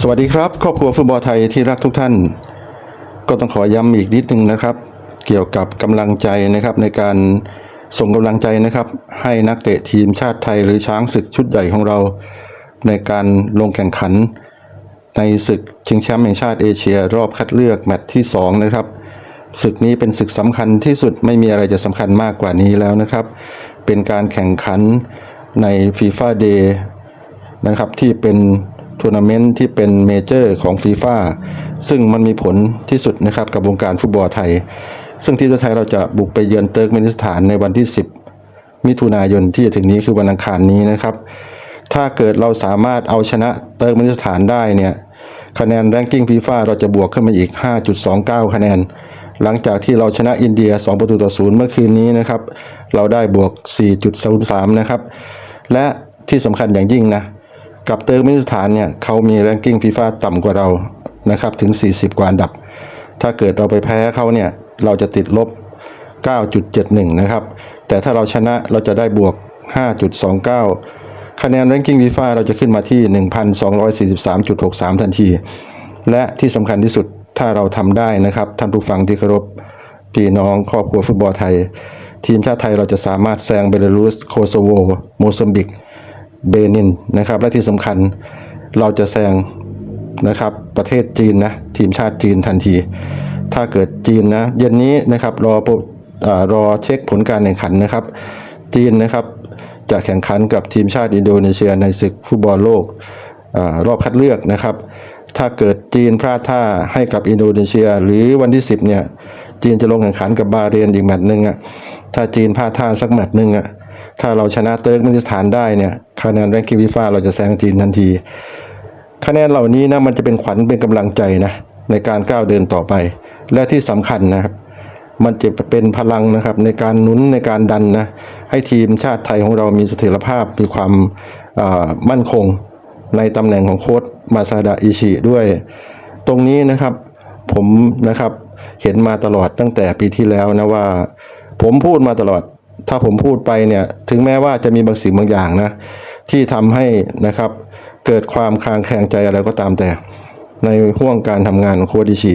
สวัสดีครับ ครอบครัวฟุตบอลไทยที่รักทุกท่าน ก็ต้องขอย้ำอีกนิดนึงนะครับ เกี่ยวกับกำลังใจนะครับในการส่งกำลังใจนะครับ ให้นักเตะทีมชาติไทยหรือช้างศึกชุดใหญ่ของเรา ในการลงแข่งขัน ในศึกชิงแชมป์แห่งชาติเอเชีย รอบคัดเลือกแมตช์ที่ 2 นะครับศึกนี้เป็นศึกสำคัญที่สุดไม่มีอะไรจะสำคัญมากกว่านี้แล้วนะครับ เป็นการแข่งขันในฟีฟ่าเดย์นะครับที่เป็น ทัวร์นาเมนต์ที่เป็นเมเจอร์ของฟีฟ่าซึ่งมันมีผลที่สุดนะครับกับวงการฟุตบอลไทย ซึ่งทีมชาติไทยเราจะบุกไปเยือนเติร์กเมนิสถานในวันที่ 10 มิถุนายนที่จะถึงนี้คือวันอังคารนี้นะครับ ถ้าเกิดเราสามารถเอาชนะเติร์กเมนิสถานได้เนี่ยคะแนนแรงกิ้งฟีฟ่าเราจะบวกขึ้นมาอีก 5.29 คะแนน หลังจากที่เราชนะอินเดีย 2 ประตูต่อศูนย์เมื่อคืนนี้นะครับ เราได้บวก 4.03 นะครับ และที่สำคัญอย่างยิ่งนะ กับเติร์กเมนิสถานเนี่ยเขามีแรงกิ้งฟีฟ่าต่ำกว่าเรานะครับถึง 40 กว่าอันดับ ถ้าเกิดเราไปแพ้เขาเนี่ยเราจะติดลบ 9.71 นะครับ แต่ถ้าเราชนะเราจะได้บวก 5.29 คะแนนแรงกิ้งฟีฟ่าเราจะขึ้นมาที่ 1,243.63 ทันที และที่สำคัญที่สุดถ้าเราทำได้นะครับ ท่านผู้ฟังที่เคารพพี่น้องครอบครัวฟุตบอลไทย ทีมชาติไทยเราจะสามารถแซงเบลารุส โคโซโว โมซัมบิก เบนินนะครับ และที่สำคัญเราจะแซงนะครับประเทศจีนนะทีมชาติจีนทันที ถ้าเกิดจีนนะเย็นนี้นะครับรออรอเช็คผลการแข่งขันนะครับ จีนนะครับจะแข่งขันกับทีมชาติอินโดนีเซียในศึกฟุตบอลโลกอรอบคัดเลือกนะครับ ถ้าเกิดจีนพลาดท่าให้กับอินโดนีเซีย หรือวันที่ 10เนี่ยจีนจะลงแข่งขันกับบาเรนอีกแมตช์หนึ่งอะถ้าจีนพลาดท่าสักแมตช์หนึ่งอะ ถ้าเราชนะเติร์กเมนิสถานได้เนี่ยคะแนนแรงกิ้งฟีฟ่าเราจะแซงจีนทันที คะแนนเหล่านี้นะมันจะเป็นขวัญเป็นกำลังใจนะในการก้าวเดินต่อไป และที่สำคัญนะครับมันจะเป็นพลังนะครับในการหนุนในการดันนะให้ทีมชาติไทยของเรามีเสถียรภาพมีความามั่นคงในตำแหน่งของโค้ชมาซาดะอิชิด้วย ตรงนี้นะครับผมนะครับเห็นมาตลอดตั้งแต่ปีที่แล้วนะว่า ผมพูดมาตลอด ถ้าผมพูดไปเนี่ยถึงแม้ว่าจะมีบางสิ่งบางอย่างนะที่ทำให้นะครับเกิดความคลางแคลงใจอะไรก็ตามแต่ ในห่วงการทำงานของโค้ชอิชิ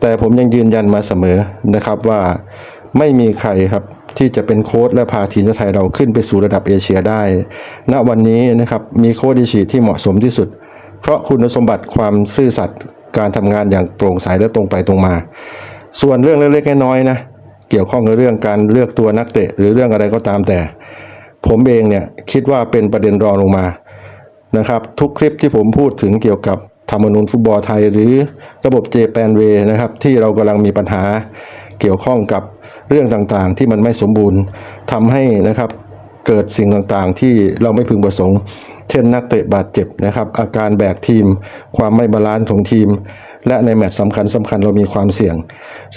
แต่ผมยังยืนยันมาเสมอนะครับว่าไม่มีใครครับที่จะเป็นโค้ชและพาทีมชาติไทยเราขึ้นไปสู่ระดับเอเชียได้ ณวันนี้นะครับมีโค้ชอิชิที่เหมาะสมที่สุด เพราะคุณสมบัติความซื่อสัตย์การทำงานอย่างโปร่งใสและตรงไปตรงมา ส่วนเรื่องเล็กๆน้อยๆนะ เกี่ยวข้องกับเรื่องการเลือกตัวนักเตะ หรือเรื่องอะไรก็ตามแต่ ผมเองเนี่ยคิดว่าเป็นประเด็นรองลงมานะครับ ทุกคลิปที่ผมพูดถึงเกี่ยวกับธรรมนูญฟุตบอลไทย หรือระบบเจแปนเวนะครับ ที่เรากำลังมีปัญหาเกี่ยวข้องกับเรื่องต่างๆ ที่มันไม่สมบูรณ์ทำให้นะครับเกิดสิ่งต่างๆ ที่เราไม่พึงประสงค์ เช่นนักเตะบาดเจ็บนะครับ อาการแบกทีม ความไม่บาลานซ์ของทีม และในแมตช์สำคัญสำคัญเรามีความเสี่ยง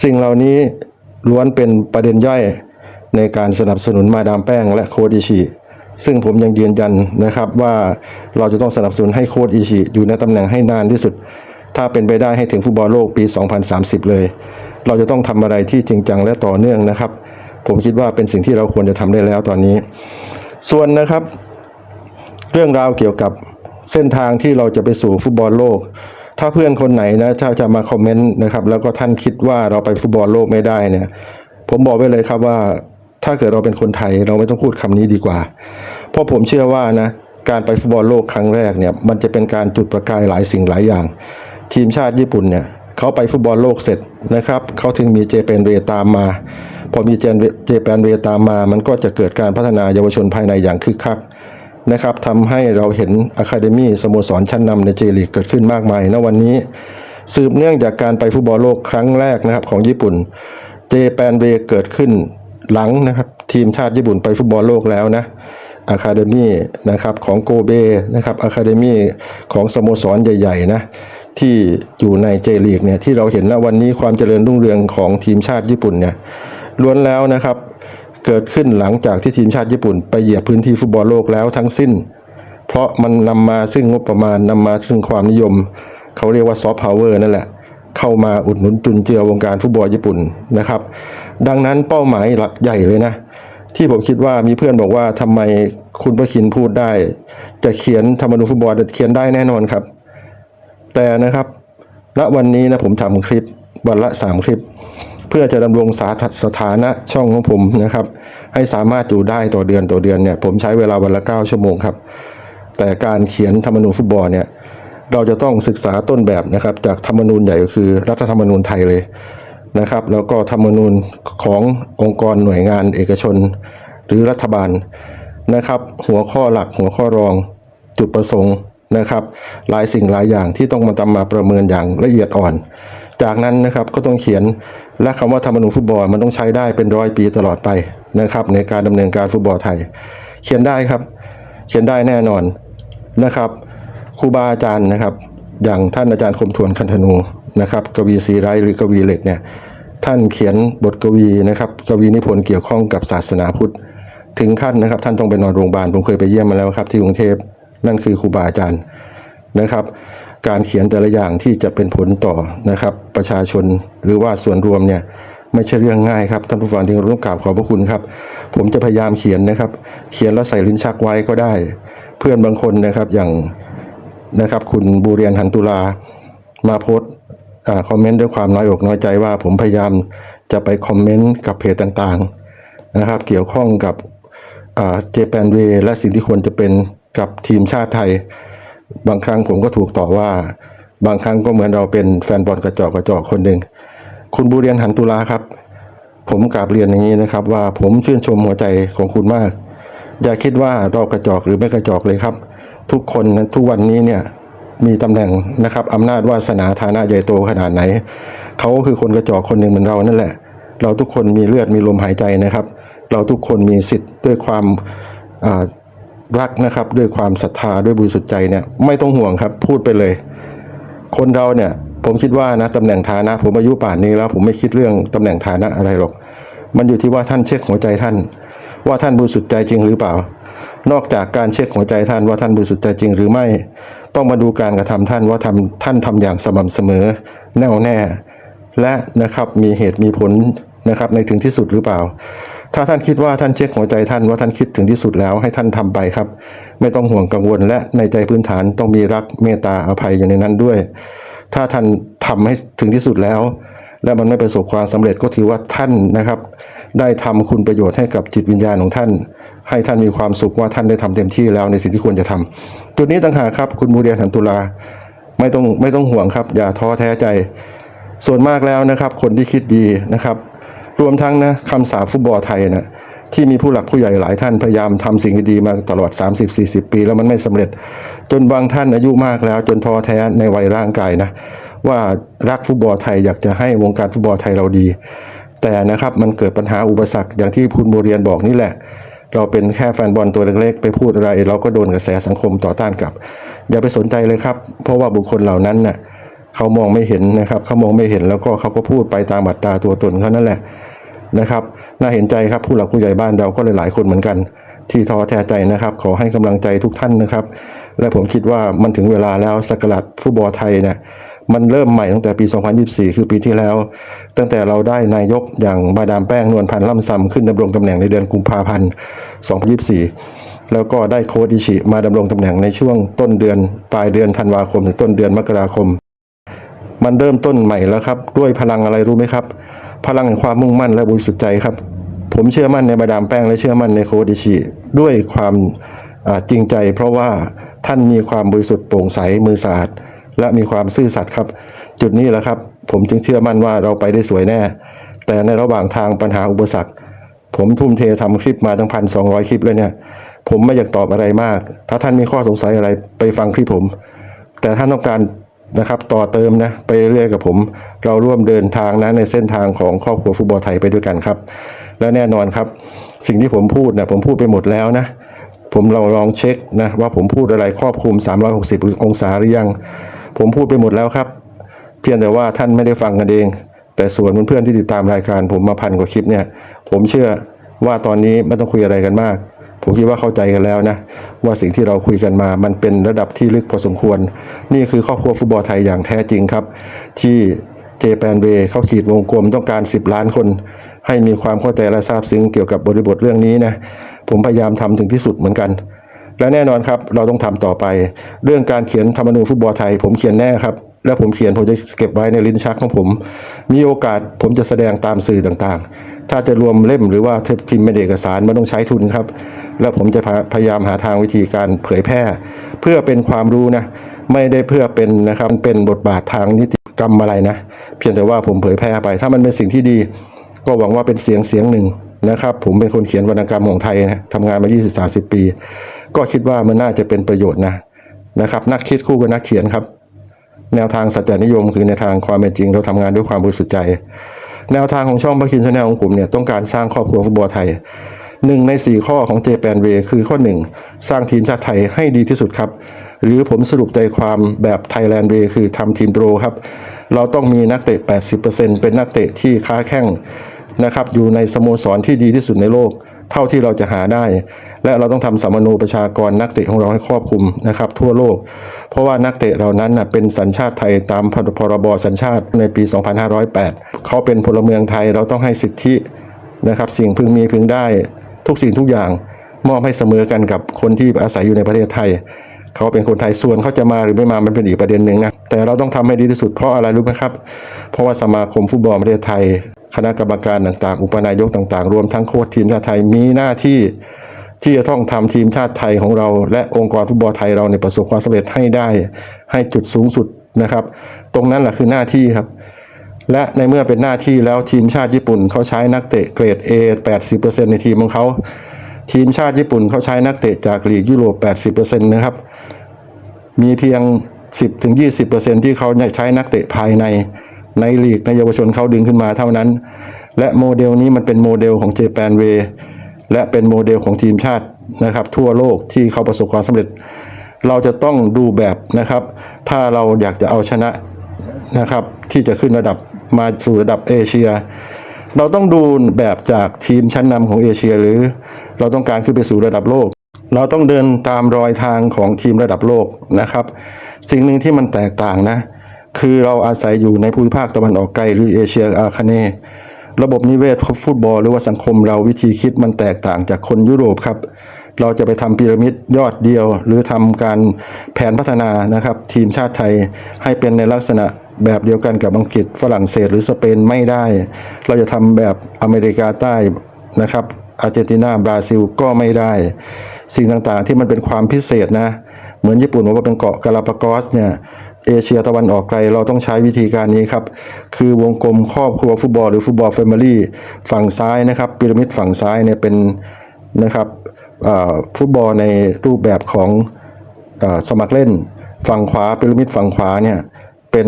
สิ่งเหล่านี้ ล้วนเป็นประเด็นย่อยในการสนับสนุนมาดามแป้งและโคดิชิซึ่งผมยังยืนยันนะครับว่าเราจะต้องสนับสนุนให้โค้ชอิชิอยู่ในตำแหน่งให้นานที่สุด ถ้าเป็นไปได้ให้ถึงฟุตบอลโลกปี 2030 เลย เราจะต้องทำอะไรที่จริงจังและต่อเนื่องนะครับ ผมคิดว่าเป็นสิ่งที่เราควรจะทำได้แล้วตอนนี้ ส่วนนะครับ เรื่องราวเกี่ยวกับเส้นทางที่เราจะไปสู่ฟุตบอลโลก ถ้าเพื่อนคนไหนนะถ้าจะมาคอมเมนต์นะครับ แล้วก็ท่านคิดว่าเราไปฟุตบอลโลกไม่ได้เนี่ย ผมบอกไว้เลยครับว่า ถ้าเกิดเราเป็นคนไทยเราไม่ต้องพูดคำนี้ดีกว่า เพราะผมเชื่อว่านะการไปฟุตบอลโลกครั้งแรกเนี่ยมันจะเป็นการจุดประกายหลายสิ่งหลายอย่าง ทีมชาติญี่ปุ่นเนี่ยเขาไปฟุตบอลโลกเสร็จนะครับเขาถึงมีเจแปนเวตามมา พอมีเจเจแปนเวตามมา มันก็จะเกิดการพัฒนาเยาวชนภายในอย่างคึกคัก นะครับทำให้เราเห็นอะคาเดมี่สโมสรชั้นนำในเจลีกเกิดขึ้นมากมายณวันนี้ สืบเนื่องจากการไปฟุตบอลโลกครั้งแรกนะครับของญี่ปุ่นเจแปนเวเกิดขึ้นหลังนะครับทีมชาติญี่ปุ่นไปฟุตบอลโลกแล้วนะอะคาเดมี่นะครับของโกเบนะครับอะคาเดมี่ของสโมสรใหญ่ๆนะที่อยู่ในเจลีกเนี่ยที่เราเห็นณวันนี้ความเจริญรุ่งเรืองของทีมชาติญี่ปุ่นเนี่ยล้วนแล้วนะครับ เกิดขึ้นหลังจากที่ทีมชาติญี่ปุ่นไปเหยียบพื้นที่ฟุตบอลโลกแล้วทั้งสิ้น เพราะมันนำมาซึ่งงบประมาณนำมาซึ่งความนิยม เขาเรียกว่าซอฟต์พาวเวอร์นั่นแหละ เข้ามาอุดหนุนจุนเจือวงการฟุตบอลญี่ปุ่นนะครับ ดังนั้นเป้าหมายหลักใหญ่เลยนะ ที่ผมคิดว่ามีเพื่อนบอกว่าทำไมคุณประคินพูดได้ จะเขียนธรรมนูญฟุตบอลเขียนได้แน่นอนครับ แต่นะครับณวันนี้นะผมทำคลิปวันละ 3 คลิป เพื่อจะดำรงสาสถานะช่องของผมนะครับ ให้สามารถอยู่ได้ต่อเดือนต่อเดือนเนี่ยผมใช้เวลาวันละ 9 ชั่วโมงครับ แต่การเขียนธรรมนูญฟุตบอลเนี่ยเราจะต้องศึกษาต้นแบบนะครับจากธรรมนูญใหญ่ก็คือรัฐธรรมนูญไทยเลยนะครับ แล้วก็ธรรมนูญขององค์กรหน่วยงานเอกชน หรือรัฐบาลนะครับ หัวข้อหลักหัวข้อรองจุดประสงค์นะครับ หลายสิ่งหลายอย่างที่ต้องมาตำมาประเมินอย่างละเอียดอ่อน จากนั้นนะครับก็ต้องเขียน และคำว่าธรรมนูญฟุตบอลมันต้องใช้ได้เป็นร้อยปีตลอดไปนะครับ ในการดำเนินการฟุตบอลไทย เขียนได้ครับ เขียนได้แน่นอนนะครับครูบาอาจารย์นะครับ อย่างท่านอาจารย์คมทวนคันธนูนะครับ กวีศรีไรหรือกวีเหล็กเนี่ยท่านเขียนบทกวีนะครับ กวีนิพนธ์เกี่ยวข้องกับศาสนาพุทธ ถึงขั้นนะครับ ท่านต้องไปนอนโรงพยาบาลผมเคยไปเยี่ยมมาแล้วครับที่กรุงเทพนั่นคือครูบาอาจารย์นะครับ การเขียนแต่ละอย่างที่จะเป็นผลต่อนะครับ ประชาชนหรือว่าส่วนรวมเนี่ยไม่ใช่เรื่องง่ายครับท่านผู้ฟังที่เคารพกราบขอบพระคุณครับ ผมจะพยายามเขียนนะครับ เขียนแล้วใส่ลิ้นชักไว้ก็ได้ เพื่อนบางคนนะครับอย่างนะครับ คุณบูเรียนหันตุลามาโพสคอมเมนต์ด้วยความน้อยอกน้อยใจว่า ผมพยายามจะไปคอมเมนต์กับเพจต่างๆนะครับ เกี่ยวข้องกับเจแปนเวและสิ่งที่ควรจะเป็นกับทีมชาติไทย บางครั้งผมก็ถูกต่อว่า บางครั้งก็เหมือนเราเป็นแฟนบอลกระจอกกระจอกคนหนึ่งคุณบูเรียนหันตุลาครับ ผมกราบเรียนอย่างนี้นะครับ ว่าผมชื่นชมหัวใจของคุณมาก อย่าคิดว่าเรากระจอกหรือไม่กระจอกเลยครับ ทุกคนทุกวันนี้เนี่ยมีตำแหน่งนะครับอำนาจวาสนาฐานะใหญ่โตขนาดไหน เขาก็คือคนกระจอกคนหนึ่งเหมือนเรานั่นแหละ เราทุกคนมีเลือดมีลมหายใจนะครับ เราทุกคนมีสิทธิ์ด้วยความอ่า รักนะครับด้วยความศรัทธาด้วยบริสุทธิ์ใจเนี่ยไม่ต้องห่วงครับพูดไปเลย คนเราเนี่ยผมคิดว่านะตำแหน่งฐานะ ผมอายุป่านนี้แล้ว ผมไม่คิดเรื่องตำแหน่งฐานะอะไรหรอก มันอยู่ที่ว่าท่านเช็คหัวใจท่าน ว่าท่านบริสุทธิ์ใจจริงหรือเปล่า นอกจากการเช็คหัวใจท่านว่าท่านบริสุทธิ์ใจจริงหรือไม่ ต้องมาดูการกระทำท่านว่าทำท่านทำอย่างสม่ำเสมอ แน่วแน่ และนะครับมีเหตุมีผลนะครับในถึงที่สุดหรือเปล่า ถ้าท่านคิดว่าท่านเช็คหัวใจท่านว่าท่านคิดถึงที่สุดแล้วให้ท่านทำไปครับ ไม่ต้องห่วงกังวลและในใจพื้นฐานต้องมีรักเมตตาอภัยอยู่ในนั้นด้วย ถ้าท่านทำให้ถึงที่สุดแล้ว และมันไม่ประสบความสำเร็จก็ถือว่าท่านนะครับ ได้ทำคุณประโยชน์ให้กับจิตวิญญาณของท่าน ให้ท่านมีความสุขว่าท่านได้ทำเต็มที่แล้วในสิ่งที่ควรจะทำจุดนี้ต่างหากครับ คุณบูเรียนหันตุลาไม่ต้องไม่ต้องห่วงครับ อย่าท้อแท้ใจ ส่วนมากแล้วนะครับ คนที่คิดดีนะครับ รวมทั้งนะคำสาปฟุตบอลไทยนะที่มีผู้หลักผู้ใหญ่หลายท่านพยายามทำสิ่งดีๆมาตลอด 30-40 ปี แล้วมันไม่สำเร็จ จนบางท่านอายุมากแล้ว จนท้อแท้ในวัยร่างกายนะว่ารักฟุตบอลไทยอยากจะให้วงการฟุตบอลไทยเราดี แต่นะครับมันเกิดปัญหาอุปสรรคอย่างที่คุณโบเรียนบอกนี่แหละ เราเป็นแค่แฟนบอลตัวเล็กๆไปพูดอะไร เราก็โดนกระแสสังคมต่อต้านกลับ อย่าไปสนใจเลยครับ เพราะว่าบุคคลเหล่านั้นน่ะ เขามองไม่เห็นนะครับ เขามองไม่เห็นแล้วก็เขาก็พูดไปตามบัตรตาตัวตนเขานั่นแหละนะครับ น่าเห็นใจครับผู้หลักผู้ใหญ่บ้านเราก็หลายๆคนเหมือนกัน ที่ท้อแท้ใจนะครับ ขอให้กำลังใจทุกท่านนะครับ และผมคิดว่ามันถึงเวลาแล้วสกราดฟุตบอลไทยเนี่ยมันเริ่มใหม่ตั้งแต่ปี 2024 คือปีที่แล้ว ตั้งแต่เราได้นายกอย่างมาดามแป้งนวลพันธ์ล่ำซำขึ้นดำรงตำแหน่งในเดือนกุมภาพันธ์ 2024 แล้วก็ได้โค้ดอิชิมาดำรงตำแหน่งในช่วงต้นเดือน ปลายเดือนธันวาคมถึงต้นเดือนมกราคม มันเริ่มต้นใหม่แล้วครับ ด้วยพลังอะไรรู้ไหมครับ พลังแห่งความมุ่งมั่นและบริสุทธิ์ใจครับ ผมเชื่อมั่นในมาดามแป้งและเชื่อมั่นในโคดิชิด้วยความจริงใจ เพราะว่าท่านมีความบริสุทธิ์โปร่งใสมือสะอาดและมีความซื่อสัตย์ครับ จุดนี้แหละครับ ผมจึงเชื่อมั่นว่าเราไปได้สวยแน่ แต่ในระหว่างทางปัญหาอุปสรรค ผมทุ่มเททำคลิปมาตั้งพันสองร้อยคลิปเลยเนี่ย ผมไม่อยากตอบอะไรมาก ถ้าท่านมีข้อสงสัยอะไรไปฟังคลิปผม แต่ท่านต้องการ นะครับ ต่อเติมนะไปเรื่อยกับผม เราร่วมเดินทางนะในเส้นทางของครอบครัวฟุตบอลไทยไปด้วยกันครับ และแน่นอนครับ สิ่งที่ผมพูดนะผมพูดไปหมดแล้วนะ ผมเราลองเช็คนะว่าผมพูดอะไรครอบคลุม 360 องศาหรือยัง ผมพูดไปหมดแล้วครับ เพียงแต่ว่าท่านไม่ได้ฟังกันเอง แต่ส่วนเพื่อนๆที่ติดตามรายการ ผมมาพันกว่าคลิปเนี่ย ผมเชื่อว่าตอนนี้ไม่ต้องคุยอะไรกันมาก ผมคิดว่าเข้าใจกันแล้วนะว่าสิ่งที่เราคุยกันมา มันเป็นระดับที่ลึกพอสมควร นี่คือครอบครัวฟุตบอลไทยอย่างแท้จริงครับ ที่เจแปนเวเขาขีดวงกลมต้องการ 10 ล้านคน ให้มีความเข้าใจและทราบซึ้งเกี่ยวกับบริบทเรื่องนี้นะผมพยายามทำถึงที่สุดเหมือนกัน และแน่นอนครับเราต้องทำต่อไป เรื่องการเขียนธรรมนูญฟุตบอลไทย ผมเขียนแน่ครับและผมเขียนผมจะเก็บไว้ในลิ้นชักของผม มีโอกาสผมจะแสดงตามสื่อต่างๆ ถ้าจะรวมเล่มหรือว่าทปพิมพ์เป็นเอกสารมันต้องใช้ทุนครับ และผมจะพพยายามหาทางวิธีการเผยแพร่ เพื่อเป็นความรู้นะ ไม่ได้เพื่อเป็นนะครับเป็นบทบาททางนิติกรรมอะไรนะ เพียงแต่ว่าผมเผยแพร่ไป ถ้ามันเป็นสิ่งที่ดี ก็หวังว่าเป็นเสียงเสียงหนึ่งนะครับ ผมเป็นคนเขียนวรรณกรรมของไทยนะทำงานมา 20-30 ปี ก็คิดว่ามันน่าจะเป็นประโยชน์นะนะครับ นักคิดคู่กับนักเขียนครับ แนวทางสัจจนิยมคือในทางความเป็นจริงเราทำงานด้วยความบริสุทธิ์ใจ แนวทางของช่องบัคคินชาแนลของผมเนี่ยต้องการสร้างครอบครัวฟุตบอลไทยหนึ่งในสี่ข้อของเจแปนเวคือข้อหนึ่งสร้างทีมชาติไทยให้ดีที่สุดครับ หรือผมสรุปใจความแบบไทยแลนด์เวคือทำทีมโปรครับ เราต้องมีนักเตะ 80%เป็นนักเตะที่ค้าแข่งนะครับอยู่ในสโมสรที่ดีที่สุดในโลก เท่าที่เราจะหาได้ และเราต้องทำสัมมโนประชากรนักเตะของเราให้ครอบคลุมนะครับ ทั่วโลก เพราะว่านักเตะเหล่านั้นนะเป็นสัญชาติไทยตามพรบสัญชาติในปี 2508 เขาเป็นพลเมืองไทยเราต้องให้สิทธินะครับ สิ่งพึงมีพึงได้ ทุกสิ่งทุกอย่างมอบให้เสมอกันกับคนที่อาศัยอยู่ในประเทศไทย เขาเป็นคนไทยส่วนเขาจะมาหรือไม่มามันเป็นอีกประเด็นหนึ่งนะแต่เราต้องทำให้ดีที่สุดเพราะอะไรรู้ไหมครับ เพราะว่าสมาคมฟุตบอลประเทศไทย คณะกรรมการต่างๆ อุปนายกต่างๆ รวมทั้งโค้ชทีมชาติไทยมีหน้าที่ที่จะต้องทำทีมชาติไทยของเรา และองค์กรฟุตบอลไทยเราในยประสบความสำเร็จให้ได้ ให้จุดสูงสุดนะครับ ตรงนั้นแหละคือหน้าที่ครับ และในเมื่อเป็นหน้าที่แล้วทีมชาติญี่ปุ่นเขาใช้นักเตะเกรด A 80%ในทีมของเขาทีมชาติญี่ปุ่นเขาใช้นักเตะจากลีกยุโรป 80%นะครับ มีเพียง 10-20%ที่เขาใช้นักเตะภายใน ในลีกในเยาวชนเขาดึงขึ้นมาเท่านั้น และโมเดลนี้มันเป็นโมเดลของเจแปนเวและเป็นโมเดลของทีมชาตินะครับทั่วโลกที่เขาประสบความสำเร็จ เราจะต้องดูแบบนะครับ ถ้าเราอยากจะเอาชนะนะครับที่จะขึ้นระดับมาสู่ระดับเอเชีย เราต้องดูแบบจากทีมชั้นนำของเอเชีย หรือเราต้องการขึ้นไปสู่ระดับโลก เราต้องเดินตามรอยทางของทีมระดับโลกนะครับ สิ่งหนึ่งที่มันแตกต่างนะ คือเราอาศัยอยู่ในภูมิภาคตะวันออกไกลหรือเอเชียอาคเนย์ระบบนิเวศฟุตบอลหรือว่าสังคมเราวิธีคิดมันแตกต่างจากคนยุโรปครับ เราจะไปทำพีระมิดยอดเดียว หรือทำการแผนพัฒนานะครับ ทีมชาติไทยให้เป็นในลักษณะแบบเดียวกันกับอังกฤษฝรั่งเศสหรือสเปนไม่ได้ เราจะทำแบบอเมริกาใต้นะครับอาร์เจนตินาบราซิลก็ไม่ได้ สิ่งต่างๆที่มันเป็นความพิเศษนะ เหมือนญี่ปุ่นบอกว่าเป็นเกาะกาลาปากอสเนี่ย เอเชียตะวันออกไกลเราต้องใช้วิธีการนี้ครับ คือวงกลมครอบครัวฟุตบอลหรือฟุตบอลแฟมิลี่ฝั่งซ้ายนะครับพีระมิดฝั่งซ้ายเนี่ยเป็นนะครับฟุตบอลในรูปแบบของอสมัครเล่น ฝั่งขวาพีระมิดฝั่งขวาเนี่ยเป็น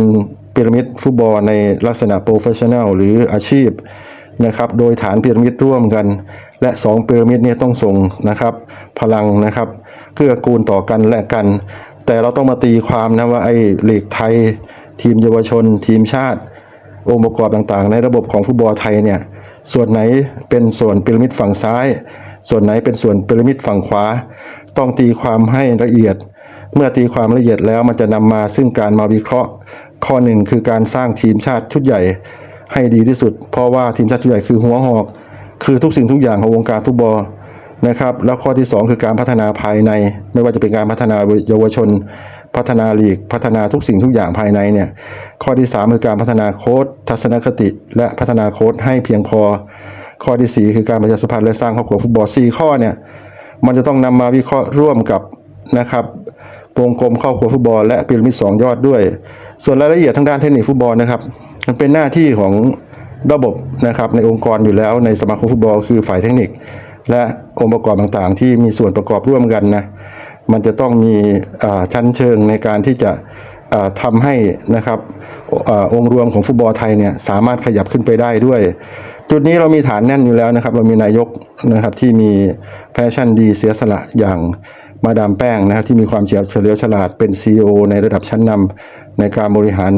พีระมิดฟุตบอลในลักษณะโปรเฟชชั่นแนลหรืออาชีพนะครับโดยฐานพีระมิดร่วมกัน และ2พีระมิดเนี่ยต้องส่งนะครับพลังนะครับเกื้อกูลต่อกันและกัน แต่เราต้องมาตีความนะว่าไอ้หลีกไทย ทีมเยาวชน ทีมชาติ องค์ประกอบต่างๆ ในระบบของฟุตบอลไทยเนี่ยส่วนไหนเป็นส่วนพีระมิดฝั่งซ้าย ส่วนไหนเป็นส่วนพีระมิดฝั่งขวา ต้องตีความให้ละเอียด เมื่อตีความละเอียดแล้วมันจะนำมาซึ่งการมาวิเคราะห์ ข้อหนึ่งคือการสร้างทีมชาติชุดใหญ่ให้ดีที่สุด เพราะว่าทีมชาติชุดใหญ่คือหัวหอก คือทุกสิ่งทุกอย่างของวงการฟุตบอล นะครับ แล้วข้อที่ 2 คือการพัฒนาภายใน ไม่ว่าจะเป็นการพัฒนาเยาวชน พัฒนาลีก พัฒนาทุกสิ่งทุกอย่างภายในเนี่ย ข้อที่ 3 คือการพัฒนาโค้ดทัศนคติ และพัฒนาโค้ดให้เพียงพอ ข้อที่ 4 คือการประชาสัมพันธ์และสร้างครอบครัวฟุตบอล4ข้อเนี่ย มันจะต้องนำมาวิเคราะห์ร่วมกับนะครับวงกลมครอบครัวฟุตบอลและพีระมิดสองยอดด้วย ส่วนรายละเอียดทางด้านเทคนิคฟุตบอลนะครับ มันเป็นหน้าที่ของระบบนะครับในองค์กรอยู่แล้วในสมาคมฟุตบอลคือฝ่ายเทคนิค และองค์ประกอบต่างๆ ที่มีส่วนประกอบร่วมกันนะมันจะต้องมีชั้นเชิงในการที่จะอ่าทำให้นะครับอองค์รวมของฟุตบอลไทยเนี่ยสามารถขยับขึ้นไปได้ด้วย จุดนี้เรามีฐานแน่นอยู่แล้วนะครับ เรามีนายกนะครับที่มีแพชชั่นดีเสียสละอย่างมาดามแป้งนะครับที่มีความเฉียบเฉลียวฉลาดเป็น CEO ในระดับชั้นนำในการบริหาร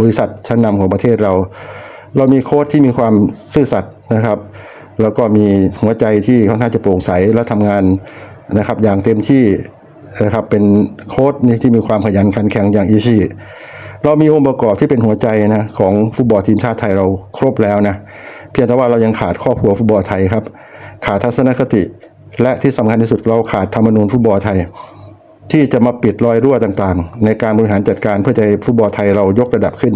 บริษัทชั้นนำของประเทศเรา เรามีโค้ชที่มีความซื่อสัตย์นะครับ แล้วก็มีหัวใจที่ค่อนข้างจะโปร่งใสและทำงานนะครับ อย่างเต็มที่นะครับเป็นโค้ชนี่ที่มีความขยันขันแข็งอย่างอิชิเรามีองค์ประกอบที่เป็นหัวใจนะของฟุตบอลทีมชาติไทยเราครบแล้วนะเพียงแต่ว่าเรายังขาดครอบครัวฟุตบอลไทยครับ ขาดทัศนคติ และที่สำคัญที่สุดเราขาดธรรมนูญฟุตบอลไทย ที่จะมาปิดรอยรั่วต่างๆ ในการบริหารจัดการเพื่อจะให้ฟุตบอลไทยเรายกระดับขึ้น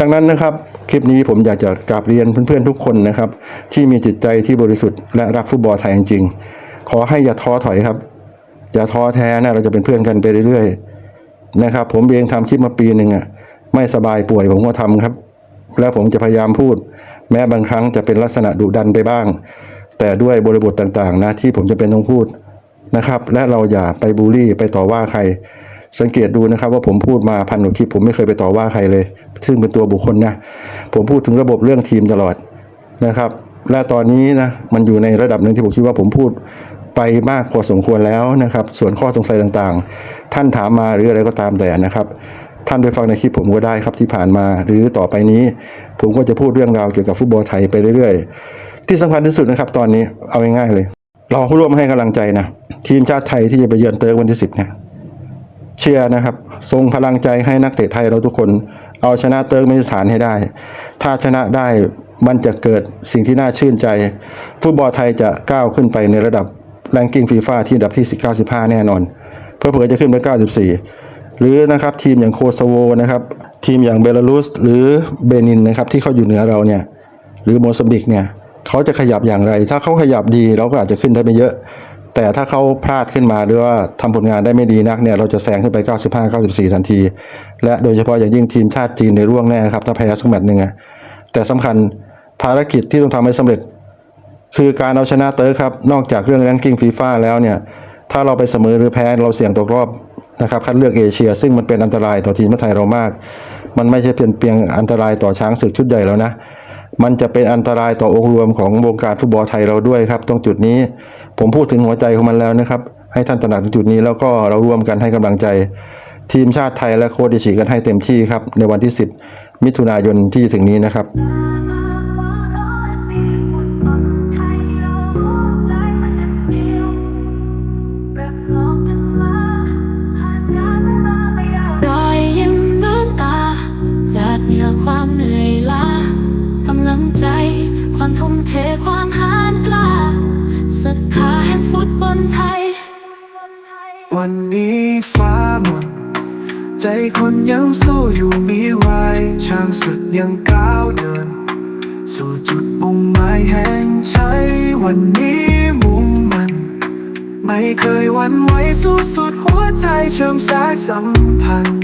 ดังนั้นนะครับคลิปนี้ผมอยากจะกราบเรียนเพื่อนๆทุกคนนะครับ ที่มีจิตใจที่บริสุทธิ์และรักฟุตบอลไทยจริงๆ ขอให้อย่าท้อถอยครับ อย่าท้อแท้นะเราจะเป็นเพื่อนกันไปเรื่อยๆนะครับ ผมเองทำคลิปมาปีหนึ่งอะไม่สบายป่วยผมก็ทำครับ แล้วผมจะพยายามพูด แม้บางครั้งจะเป็นลักษณะดุดันไปบ้าง แต่ด้วยบริบทต่างๆนะที่ผมจะเป็นต้องพูดนะครับ และเราอย่าไปบูลลี่ไปต่อว่าใคร สังเกตดูนะครับว่าผมพูดมาพันกว่คลิปผมไม่เคยไปต่อว่าใครเลย ซึ่งเป็นตัวบุคคลนะ ผมพูดถึงระบบเรื่องทีมตลอดนะครับ และตอนนี้นะมันอยู่ในระดับหนึ่งที่ผมคิดว่าผมพูดไปมากพอสมควรแล้วนะครับ ส่วนข้อสงสัยต่างๆ ท่านถามมาหรืออะไรก็ตามแต่นะครับ ท่านไปฟังในคลิปผมก็ได้ครับที่ผ่านมาหรือต่อไปนี้ ผมก็จะพูดเรื่องราวเกี่ยวกับฟุตบอลไทยไปเรื่อยๆ ที่สำคัญที่สุดนะครับ ตอนนี้เอาง่ายๆเลย เราร่วมให้กำลังใจนะทีมชาติไทยที่จะไปเยือนเติร์กวันที่สิบเนี่ย เชียร์นะครับส่งพลังใจให้นักเตะไทยเราทุกคน เอาชนะเติร์กเมนิสถานให้ได้ ถ้าชนะได้มันจะเกิดสิ่งที่น่าชื่นใจ ฟุตบอลไทยจะก้าวขึ้นไปในระดับแรงกิ้งฟีฟ่าที่อันดับที่ 95 แน่นอน เพื่อๆจะขึ้นไป 94 หรือนะครับทีมอย่างโคโซโวนะครับทีมอย่างเบลารุสหรือเบนินนะครับที่เขาอยู่เหนือเราเนี่ยหรือโมซัมบิกเนี่ยเขาจะขยับอย่างไร ถ้าเขาขยับดีเราก็อาจจะขึ้นได้ไม่เยอะ แต่ถ้าเขาพลาดขึ้นมาหรือว่าทำผลงานได้ไม่ดีนักเนี่ยเราจะแซงขึ้นไป 95 94 ทันที และโดยเฉพาะอย่างยิ่งทีมชาติจีนในร่วงแน่ครับถ้าแพ้สักแมตช์หนึ่งอะแต่สำคัญภารกิจที่ต้องทำให้สำเร็จ คือการเอาชนะเติร์ครับ นอกจากเรื่องแรงกิ้งฟีฟ่าแล้วเนี่ยถ้าเราไปเสมอหรือแพ้เราเสี่ยงตกรอบนะครับคัดเลือกเอเชีย ซึ่งมันเป็นอันตรายต่อทีมไทยเรามาก มันไม่ใช่เพียงเพียงอันตรายต่อช้างศึกชุดใหญ่แล้วนะ มันจะเป็นอันตรายต่อองค์รวมของวงการฟุตบอลไทยเราด้วยครับ ตรงจุดนี้ ผมพูดถึงหัวใจของมันแล้วนะครับ ให้ท่านตระหนักถึงจุดนี้แล้วก็เราร่วมกันให้กำลังใจ ทีมชาติไทยและโค้ชดิฉีกันให้เต็มที่ครับในวันที่ 10 มิถุนายนที่จะถึงนี้นะครับ ความทุ่มเทความหานกล้าศรัทธาแห่งฟุตบอลไทย วันนี้ฟ้าหมดใจคนยังสู้อยู่มีไว้ช่างสุดยังก้าวเดิน สู่จุดมุ่งหมายแห่งชัยวันนี้มุ่งมัน ไม่เคยวันไหวสู้สุดหัวใจเชื่อมสายสัมพันธ์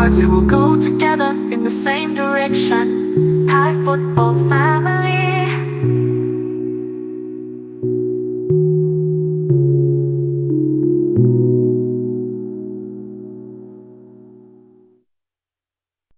hearts. We will go together in the same direction.